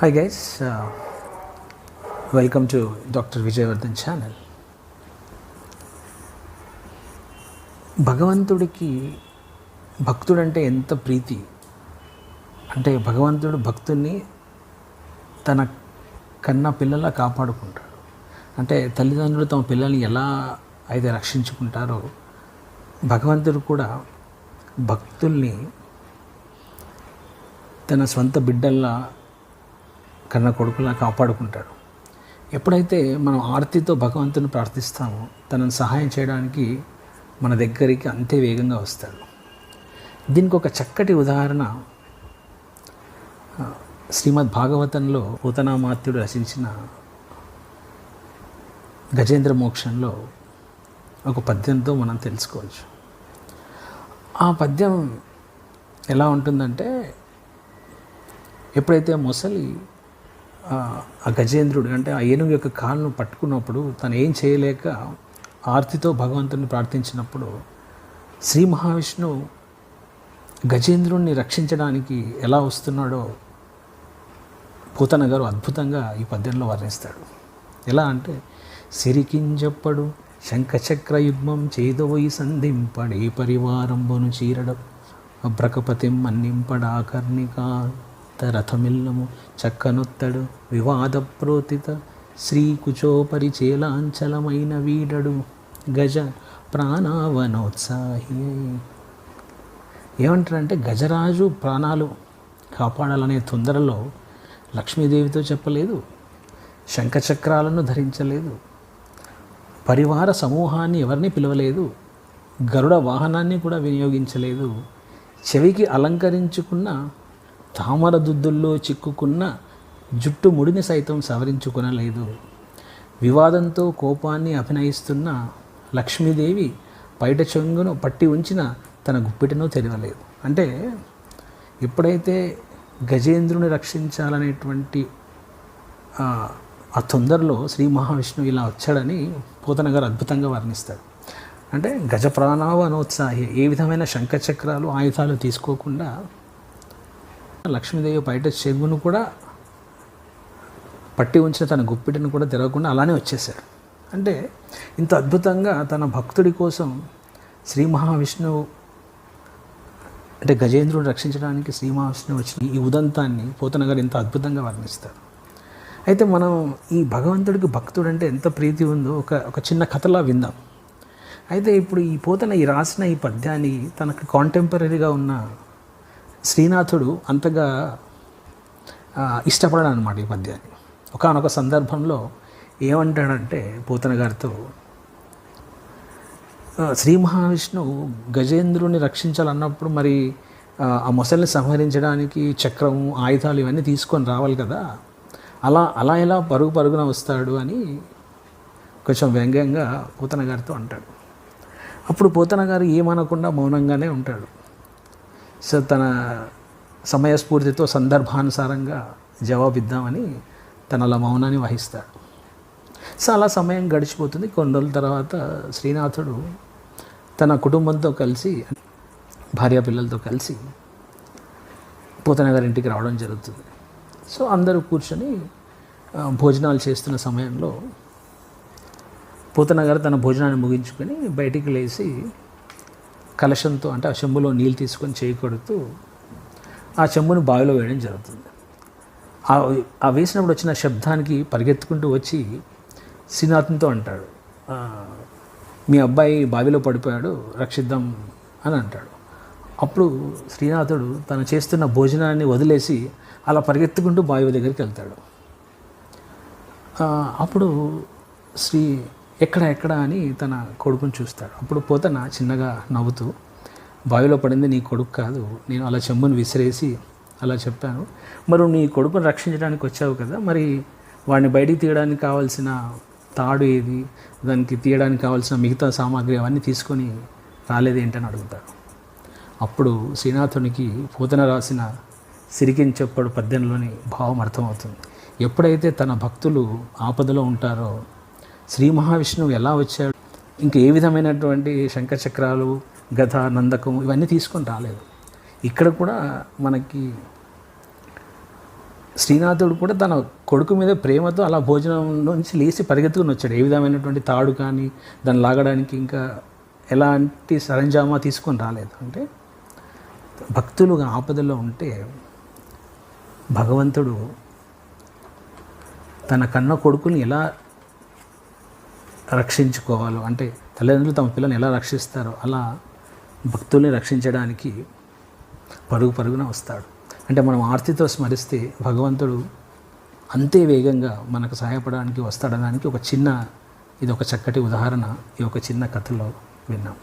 Hi guys welcome to doctor Vijayavardhan channel భగవంతుడికి భక్తుడంటే ఎంత ప్రీతి? అంటే భగవంతుడు భక్తుల్ని తన కన్న పిల్లలా కాపాడుకుంటాడు. అంటే తల్లిదండ్రులు తమ పిల్లల్ని ఎలా అయితే రక్షించుకుంటారో భగవంతుడు కూడా భక్తుల్ని తన సొంత బిడ్డల్లా కన్న కొడుకులా కాపాడుకుంటాడు. ఎప్పుడైతే మనం ఆర్తితో భగవంతుని ప్రార్థిస్తామో తనను సహాయం చేయడానికి మన దగ్గరికి అంతే వేగంగా వస్తాడు. దీనికి ఒక చక్కటి ఉదాహరణ శ్రీమద్ భాగవతంలో పూతనామాత్యుడు రచించిన గజేంద్ర మోక్షంలో ఒక పద్యంతో మనం తెలుసుకోవచ్చు. ఆ పద్యం ఎలా ఉంటుందంటే ఎప్పుడైతే ఆ మొసలి ఆ, గజేంద్రుడు అంటే ఆ ఏనుగు యొక్క కాళ్ళను పట్టుకున్నప్పుడు తను ఏం చేయలేక ఆర్తితో భగవంతుని ప్రార్థించినప్పుడు శ్రీ మహావిష్ణువు గజేంద్రుణ్ణి రక్షించడానికి ఎలా వస్తున్నాడో పూతన గారు అద్భుతంగా ఈ పద్యంలో వర్ణిస్తాడు. ఎలా అంటే సిరికింజప్పడు శంఖచక్ర యుగ్మం చేదోయి సంధింపడే పరివారంబను చీరడం అబ్రకపతిం మన్నింపడా కర్ణికా రథమిల్లము చక్కనొత్తడు వివాద ప్రోతిత శ్రీకుచోపరి చేలాంచలమైన వీడడు గజ ప్రాణావనోత్సాహి ఏమంటారంటే గజరాజు ప్రాణాలు కాపాడాలనే తొందరలో లక్ష్మీదేవితో చెప్పలేదు శంఖచక్రాలను ధరించలేదు పరివార సమూహాన్ని ఎవరిని పిలవలేదు గరుడ వాహనాన్ని కూడా వినియోగించలేదు చెవికి అలంకరించుకున్న తామర దుద్దుల్లో చిక్కుకున్న జుట్టు ముడిని సైతం సవరించుకునలేదు. వివాదంతో కోపాన్ని అభినయిస్తున్న లక్ష్మీదేవి బయట చెంగును పట్టి ఉంచిన తన గుప్పిటను తెరవలేదు. అంటే ఎప్పుడైతే గజేంద్రుని రక్షించాలనేటువంటి ఆ, తొందరలో శ్రీ మహావిష్ణువు ఇలా వచ్చాడని పోతన గారు అద్భుతంగా వర్ణిస్తాడు అంటే గజ ప్రాణావనోత్సాహి ఏ విధమైన శంఖచక్రాలు ఆయుధాలు తీసుకోకుండా లక్ష్మీదేవి బయట చెంగును కూడా పట్టి ఉంచిన తన గుప్పిటిని కూడా తెరవకుండా అలానే వచ్చేశారు. అంటే ఇంత అద్భుతంగా తన భక్తుడి కోసం శ్రీ మహావిష్ణువు అంటే గజేంద్రుడు రక్షించడానికి శ్రీ మహావిష్ణువు వచ్చిన ఈ ఉదంతాన్ని పోతన గారు ఎంత అద్భుతంగా వర్ణిస్తారు. అయితే మనం ఈ భగవంతుడికి భక్తుడు అంటే ఎంత ప్రీతి ఉందో ఒక ఒక చిన్న కథలా విందాం. అయితే ఇప్పుడు ఈ పోతన ఈ రాసిన ఈ పద్యాన్ని తనకు కాంటెంపరీగా ఉన్న శ్రీనాథుడు అంతగా ఇష్టపడడం ఇష్టపడాడు అనమాట ఈ పద్యాన్ని. ఒకనొక సందర్భంలో ఏమంటాడంటే పోతన గారితో శ్రీ మహావిష్ణువు గజేంద్రుని రక్షించాలన్నప్పుడు మరి ఆ, ఆ మొసలిని సంహరించడానికి చక్రం ఆయుధాలు ఇవన్నీ తీసుకొని రావాలి కదా. అలా అలా ఎలా పరుగు పరుగున వస్తాడు అని కొంచెం వ్యంగ్యంగా పోతన గారితో అంటాడు. అప్పుడు పోతన గారు ఏమనకుండా మౌనంగానే ఉంటాడు. తన సమయస్ఫూర్తితో సందర్భానుసారంగా జవాబిద్దామని తన అలా మౌనాన్ని వహిస్తాడు. సో అలా సమయం గడిచిపోతుంది. కొన్ని రోజుల తర్వాత శ్రీనాథుడు తన కుటుంబంతో కలిసి భార్య పిల్లలతో కలిసి పోతన గారి ఇంటికి రావడం జరుగుతుంది. సో అందరూ కూర్చొని భోజనాలు చేస్తున్న సమయంలో పోతన గారు తన భోజనాన్ని ముగించుకొని బయటికి లేచి కలశంతో అంటే ఆ చెంబులో నీళ్ళు తీసుకొని చేయి కొడుతూ ఆ చెంబును బావిలో వేయడం జరుగుతుంది. ఆ వేసినప్పుడు వచ్చిన శబ్దానికి పరిగెత్తుకుంటూ వచ్చి శ్రీనాథంతో అంటాడు మీ అబ్బాయి బావిలో పడిపోయాడు రక్షిద్దాం అని అంటాడు. అప్పుడు శ్రీనాథుడు తను చేస్తున్న భోజనాన్ని వదిలేసి అలా పరిగెత్తుకుంటూ బావి దగ్గరికి వెళ్తాడు. అప్పుడు శ్రీ ఎక్కడ ఎక్కడ అని తన కొడుకుని చూస్తాడు. అప్పుడు పోతన చిన్నగా నవ్వుతూ బావిలో పడింది నీ కొడుకు కాదు నేను అలా చెమ్మును విసిరేసి అలా చెప్పాను. మరి నీ కొడుకుని రక్షించడానికి వచ్చావు కదా మరి వాడిని బయటికి తీయడానికి కావాల్సిన తాడు ఏది దానికి తీయడానికి కావాల్సిన మిగతా సామాగ్రి అవన్నీ తీసుకొని రాలేదేంటని అడుగుతాడు. అప్పుడు శ్రీనాథునికి పూతన రాసిన సిరికించెప్పడు పద్యంలోని భావం అర్థమవుతుంది. ఎప్పుడైతే తన భక్తులు ఆపదలో ఉంటారో శ్రీ మహావిష్ణువు ఎలా వచ్చాడు? ఇంక ఏ విధమైనటువంటి శంఖచక్రాలు గధ నందకం ఇవన్నీ తీసుకొని రాలేదు. ఇక్కడ కూడా మనకి శ్రీనాథుడు కూడా తన కొడుకు మీద ప్రేమతో అలా భోజనం నుంచి లేచి పరిగెత్తుకుని వచ్చాడు. ఏ విధమైనటువంటి తాడు కానీ దాన్ని లాగడానికి ఇంకా ఎలాంటి సరంజామా తీసుకొని రాలేదు. అంటే భక్తులు ఆపదలో ఉంటే భగవంతుడు తన కన్న కొడుకుని ఎలా రక్షించుకోవాలో. అంటే తల్లిదండ్రులు తమ పిల్లల్ని ఎలా రక్షిస్తారో అలా భక్తుల్ని రక్షించడానికి పరుగు పరుగున వస్తాడు. అంటే మనం ఆర్తితో స్మరిస్తే భగవంతుడు అంతే వేగంగా మనకు సహాయపడడానికి వస్తాడనడానికి ఒక చిన్న ఇది ఒక చక్కటి ఉదాహరణ ఈ ఒక చిన్న కథలో విన్నాం.